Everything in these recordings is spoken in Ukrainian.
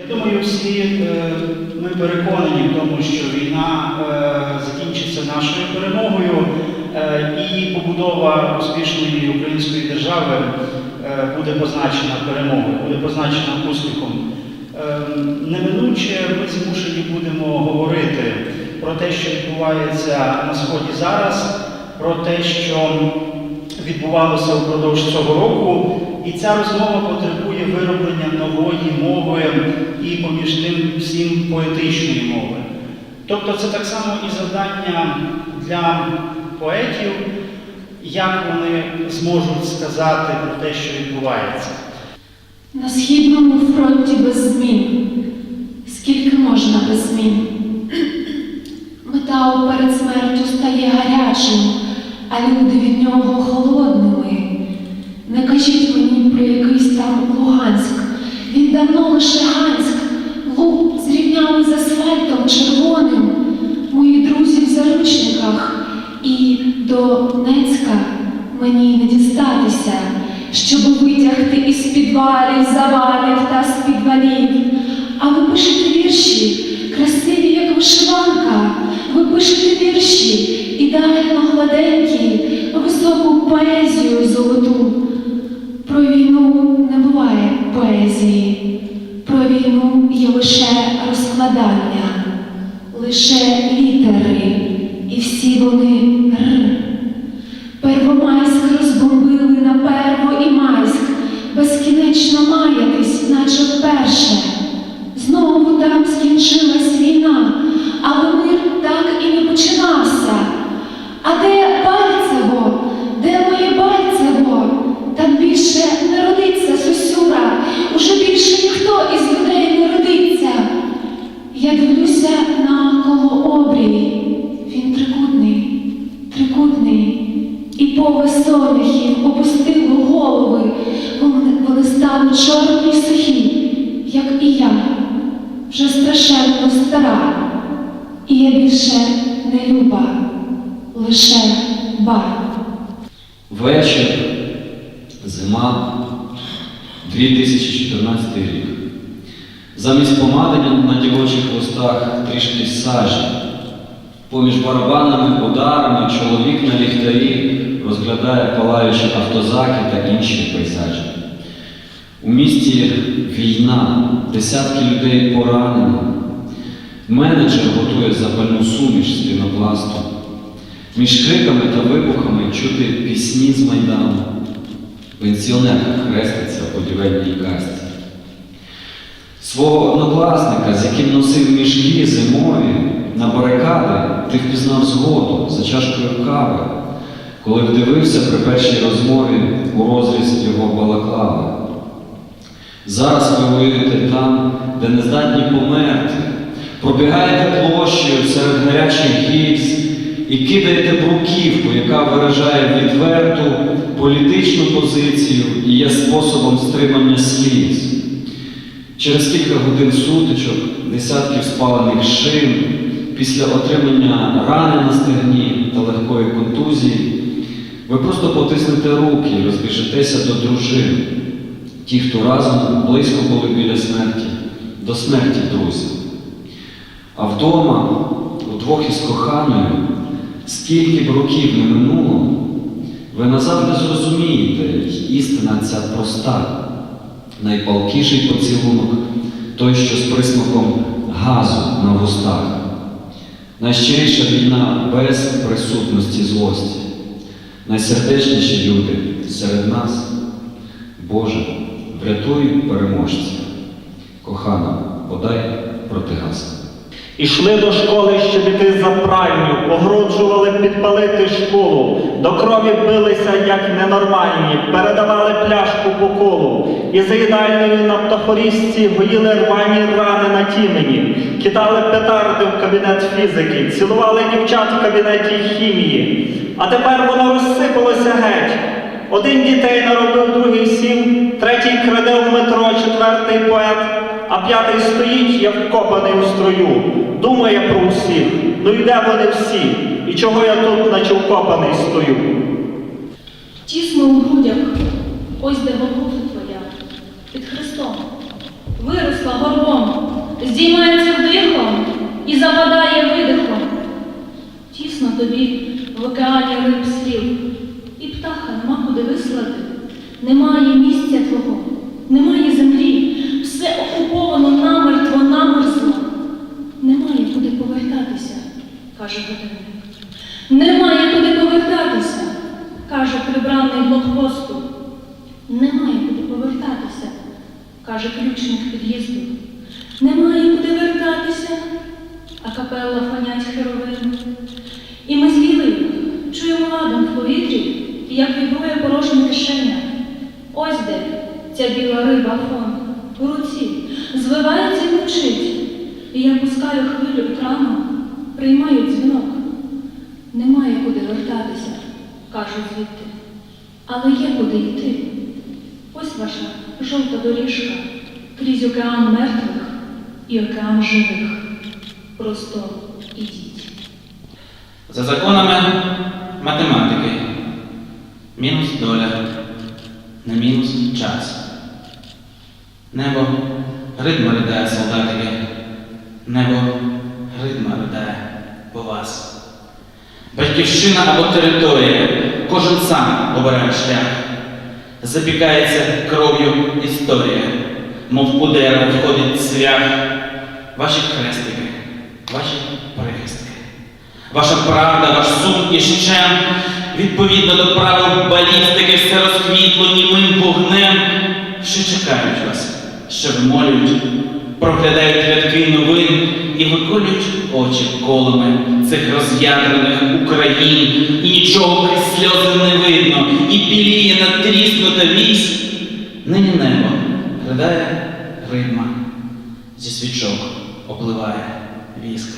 Я думаю, всі е, ми переконані в тому, що війна е, закінчиться нашою перемогою, е, і побудова успішної української держави буде позначена перемогою, буде позначена успіхом. Неминуче ми змушені будемо говорити про те, що відбувається на сході зараз, про те, що відбувалося впродовж цього року. І ця розмова потребує вироблення нової мови і поміж тим всім поетичної мови. Тобто це так само і завдання для поетів, як вони зможуть сказати про те, що відбувається. На східному фронті без змін. Скільки можна без змін? Метал перед смертю стає гарячим, а люди від нього холодними. Не кажіть мені про якийсь там Луганськ. Він давно лише Ганськ, луг зрівняли з асфальтом червоним. Мої друзі в заручниках, і до Донецька мені не дістатися, щоб витягти із підвалів, завалів та з підвалів. А ви пишете вірші, красиві, як вишиванка. Ви пишете вірші, ідеально гладенькі, високу поезію золоту. Про війну не буває поезії, про війну є лише розкладання, лише літери, і всі вони р. Первомайськ розбомбили на перво і майськ, безкінечно маятись, наче вперше. Трикутний, і пове соняхів опустило голови, вони, вони стали чорні й сухі, як і я, вже страшенно стара, і я більше не люба, лише бар. Вечір, зима, 2014 рік. Замість помади на дівочих хвостах трішки сажі. Поміж барабанами, ударами чоловік на ліхтарі розглядає палаючі автозаки та інші пейзажі. У місті війна, десятки людей поранені. Менеджер готує запальну суміш з пінопласту. Між криками та вибухами чути пісні з Майдану. Пенсіонерка хреститься в будівельній касті. Свого однокласника, з яким носив мішки зимові на барикади, ти впізнав згоду за чашкою кави, коли вдивився при першій розмові у розріз його балаклави. Зараз ви воюєте там, де не здатні померти, пробігаєте площею серед гарячих гільз і кидаєте бруківку, яка виражає відверту політичну позицію і є способом стримання сліз. Через кілька годин сутичок, десятків спалених шин, після отримання рани на стегні та легкої контузії, ви просто потиснете руки і розбіжетеся до дружин, ті, хто разом близько були біля смерті, до смерті друзі. А вдома, удвох із коханою, скільки б років не минуло, ви назавжди зрозумієте, істина ця проста найпалкіший поцілунок, той, що з присмаком газу на вустах. Найщиріша війна без присутності злості. Найсердечніші люди серед нас. Боже, врятуй переможця. Кохана, подай протигаз. Ішли до школи, щоб іти за пральню, погроджували підпалити школу, до крові билися, як ненормальні, передавали пляшку по колу. І за їдальною на птахорізці гоїли рвані рани на тімені, кидали петарди в кабінет фізики, цілували дівчат в кабінеті хімії. А тепер воно розсипалося геть. Один дітей наробив, другий сім, третій краде в метро, четвертий поет, а п'ятий стоїть, як вкопаний у строю, думає про усіх. Ну і де вони всі? І чого я тут, наче вкопаний стою? Тісно у грудях, ось де Голгофа твоя, під Христом, виросла горбом, здіймається вдихом і западає видихом. Тісно тобі в океані риб слів, і птаха нема куди вислати. Немає місця твого, немає землі, все окуповано намертво, намерзло. Немає куди повертатися, каже годинник. Немає куди повертатися, каже прибраний блокпосту. Немає куди повертатися, каже ключник під'їзду. Немає куди вертатися, а капелла фонять херовину. І ми з Лілею чуємо ладом в повітрі, порожня кишеня. Ось де ця біла риба фон у руці, звивається і мчить. І я пускаю хвилю екрану, приймаю дзвінок. Немає куди вертатися, кажуть звідти. Але є куди йти. Ось ваша жовта доріжка крізь океан мертвих і океан живих. Просто ідіть. За законами математики. Мінус доля на мінус час. Небо ритма ридає солдатики. Небо ритма ридає по вас. Батьківщина або територія. Кожен сам обирає шлях. Запікається кров'ю історія, мов у дерево входить цвях. Ваші хрестики, ваші прихистки. Ваша правда, ваш сум і щем, відповідно до правил балістики, все розквітло німим вогнем, що чекають вас, що вмолюють, проглядають рядки новин і виколюють очі колами цих роз'ядрених Україн, і нічого крізь сльози не видно, і біліє натріснута вісь. Нині небо ридає ритма, зі свічок опливає віск.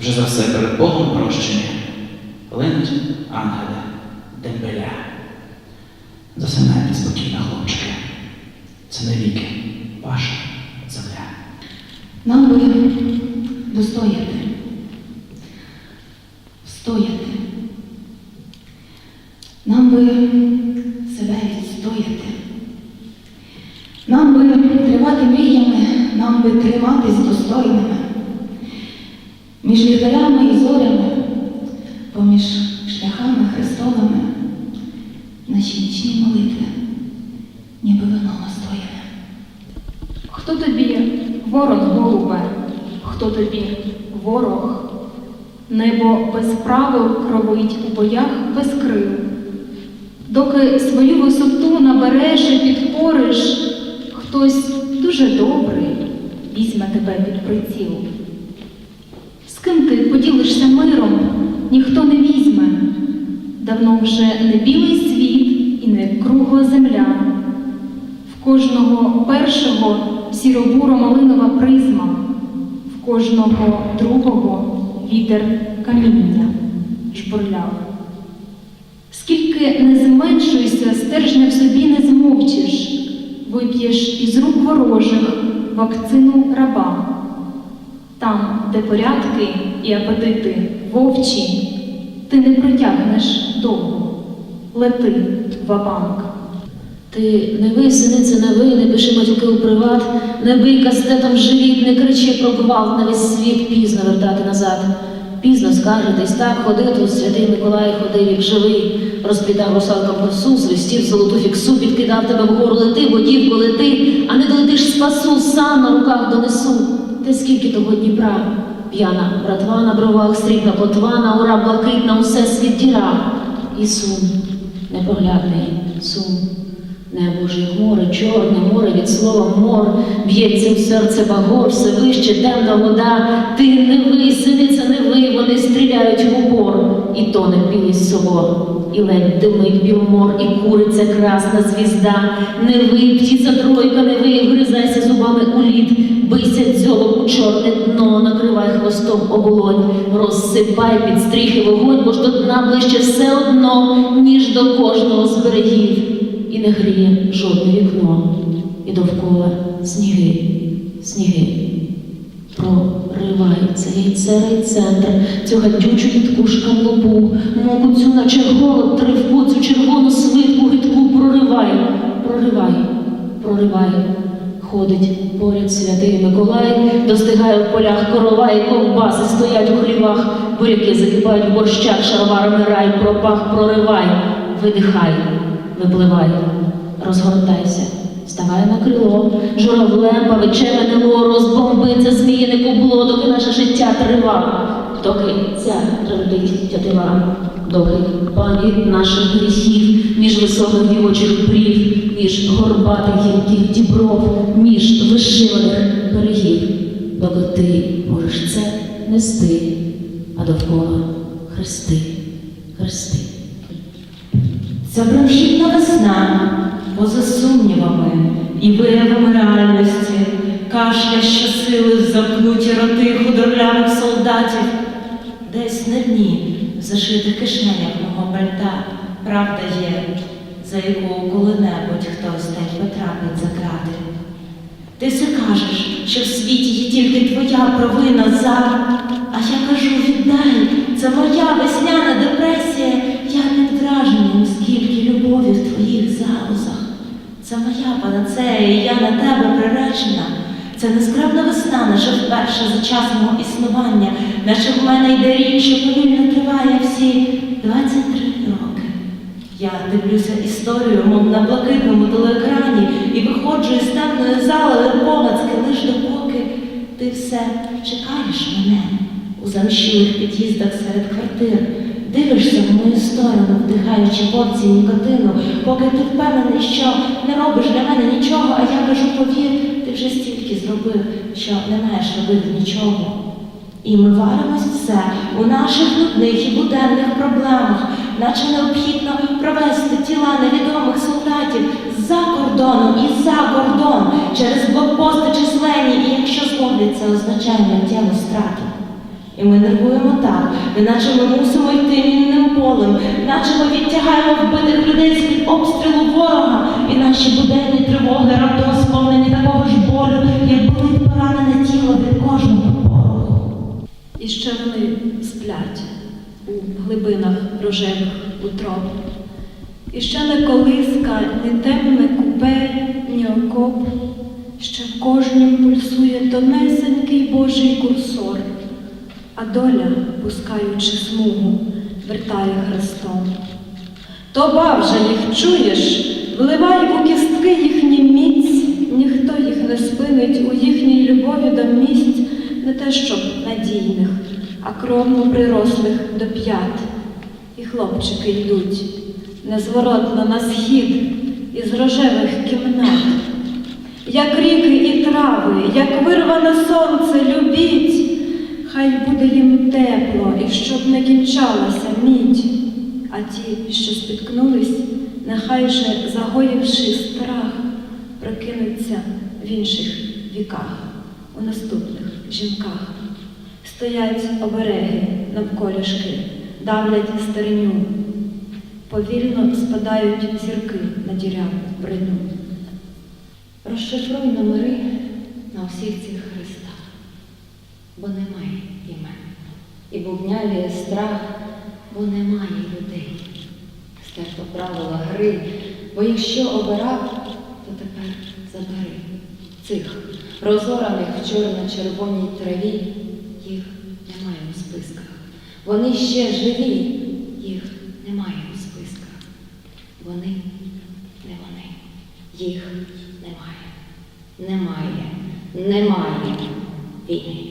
Вже за все перед Богом прощені линуть ангели дембеля. Засинайте спокійно, хлопчики. Це навіки ваша земля. Нам би достояти, встояти. Нам би себе відстояти. Нам би тривати мріями, нам би триматись достойними. Між ліхтарями і зорями, поміж шляхами Христовими, наші нічні молитви, ніби вино настояне. Хто тобі ворог, голубе? Хто тобі ворог? Небо без правил кровить у боях без крил. Доки свою висоту набереш і підкориш, хтось дуже добрий візьме тебе під приціл. З ким ти поділишся миром, ніхто не візьме. Давно вже не білий світ і не кругла земля. В кожного першого сіро-буро-малинова призма, в кожного другого вітер каміння жбурляв. Скільки не зменшуйся, стержня в собі не змовчиш, вип'єш із рук ворожих вакцину раба. Там, де порядки і апетити вовчі, ти не протягнеш довго, лети вабанк. Ти не ви, синице, не ви, не пиши матюки у приват, не бий кастетом живіт, не кричи про гвалт на весь світ, пізно вертати назад. Пізно скаржитись, так ходив тут святий Миколай ходив, як живий, розплітав русалка просу, свистів золоту фіксу, підкидав тебе вгору, лети, водівко, лети, а не долетиш спасу, сам на руках донесу. Та скільки того Дніпра, п'яна братва на бровах, срібна потва, ура блакитна, усе світ діра. І сум, непроглядний сум. небоже море, чорне море від слова мор, б'ється в серце багор, все вище темна вода. Ти не ви, синиця, не ви, вони стріляють в упор, і тоне білий собор, і ледь димить білмор, і куриця красна звізда. Не ви, птиця тройка, не ви, вгризайся зубами у лід, бийся дзьобом у чорне дно, накривай хвостом оболонь, розсипай під стріхи вогонь, бо ж до дна ближче все одно, ніж до кожного з берегів і не гріє жодне вікно, і довкола сніги, сніги. Проривай це райцентр, цю гадючу відку шкарлупу, муку цю, наче голод, тривку, цю червону свитку гидку проривай, проривай, проривай, ходить поряд святий Миколай, достигає в полях корова і ковбаси стоять у хлівах, буряки закипають в борщах, шароварами рай, пропах проривай, видихай, випливай, розгортайся, ставай на крило, журавлем павичеве нело, розбомбиться зміїне кубло, доки наше життя трива, доки ця тремтить тятива, доки пам'ять наших гріхів між високих дівочих брів, між горбатих гілків дібров, між вишиваних берегів, доки ти можеш це нести, а довкола хрести, хрести. Ця бронхітна весна, поза сумнівами і виявами реальності, кашля щосили в замкнуті роти худорлявих солдатів, десь на дні, в зашитих кишенях мого пальта, правда є, за яку коли-небудь хтось десь потрапить за крати. Ти все кажеш, що в світі є тільки твоя провина за. А я кажу, віддай, це моя весняна депресія. Я під враженням, скільки любові в твоїх залозах. Це моя панацея, і я на тебе приречена. Це нескравна весна, наша вперше за час мого існування, наче в мене йде рік, що повільно триває всі 23 роки. Я дивлюся історію, мов на блакитному телеекрані, і виходжу із темної зали вербовацьки лиш допоки ти все чекаєш мене у замщілих під'їздах серед квартир. Дивишся в мою сторону, вдихаючи порції нікотину, поки ти впевнений, що не робиш для мене нічого, а я кажу, повір, ти вже стільки зробив, що не маєш робити нічого. І ми варимось все у наших нудних і буденних проблемах, наче необхідно провести тіла невідомих солдатів за кордоном і за кордон через блокпости численні, і якщо зловлять, це означає миттєву страту. І ми нервуємо так, неначе ми мусимо йти мінним полем, наче ми відтягаємо вбитих людей з-під обстрілу ворога, і наші буденні тривоги раптом сповнені такого ж болю, як болить поранене тіло від кожного пороху. І ще вони сплять у глибинах рожевих утроб. І ще не колиска, ні темне купе, ні окоп, ще в кожнім пульсує тонесенький Божий курсор, а доля, пускаючи смугу, вертає хрестом. То бавже їх чуєш, вливай у кістки їхні міць, ніхто їх не спинить у їхній любові до місць, не те щоб надійних, а кровно прирослих до п'ят. І хлопчики йдуть незворотно на схід із рожевих кімнат. Як ріки і трави, як вирване сонце, любіть, хай буде їм тепло, і щоб не кінчалася мідь. А ті, що спіткнулись, нехай же, загоївши страх, прокинуться в інших віках, у наступних жінках. Стоять обереги навколішки, давлять стариню, повільно спадають зірки на діряву броню. Розшифруй номери на всіх цих хрестах, бо немає. І бубнявіє страх, бо немає людей. Стерто правила гри, бо якщо обирав, то тепер забери цих розораних в чорно-червоній траві, їх немає у списках. Вони ще живі, їх немає у списках. Вони не вони, їх немає. Немає, немає війни.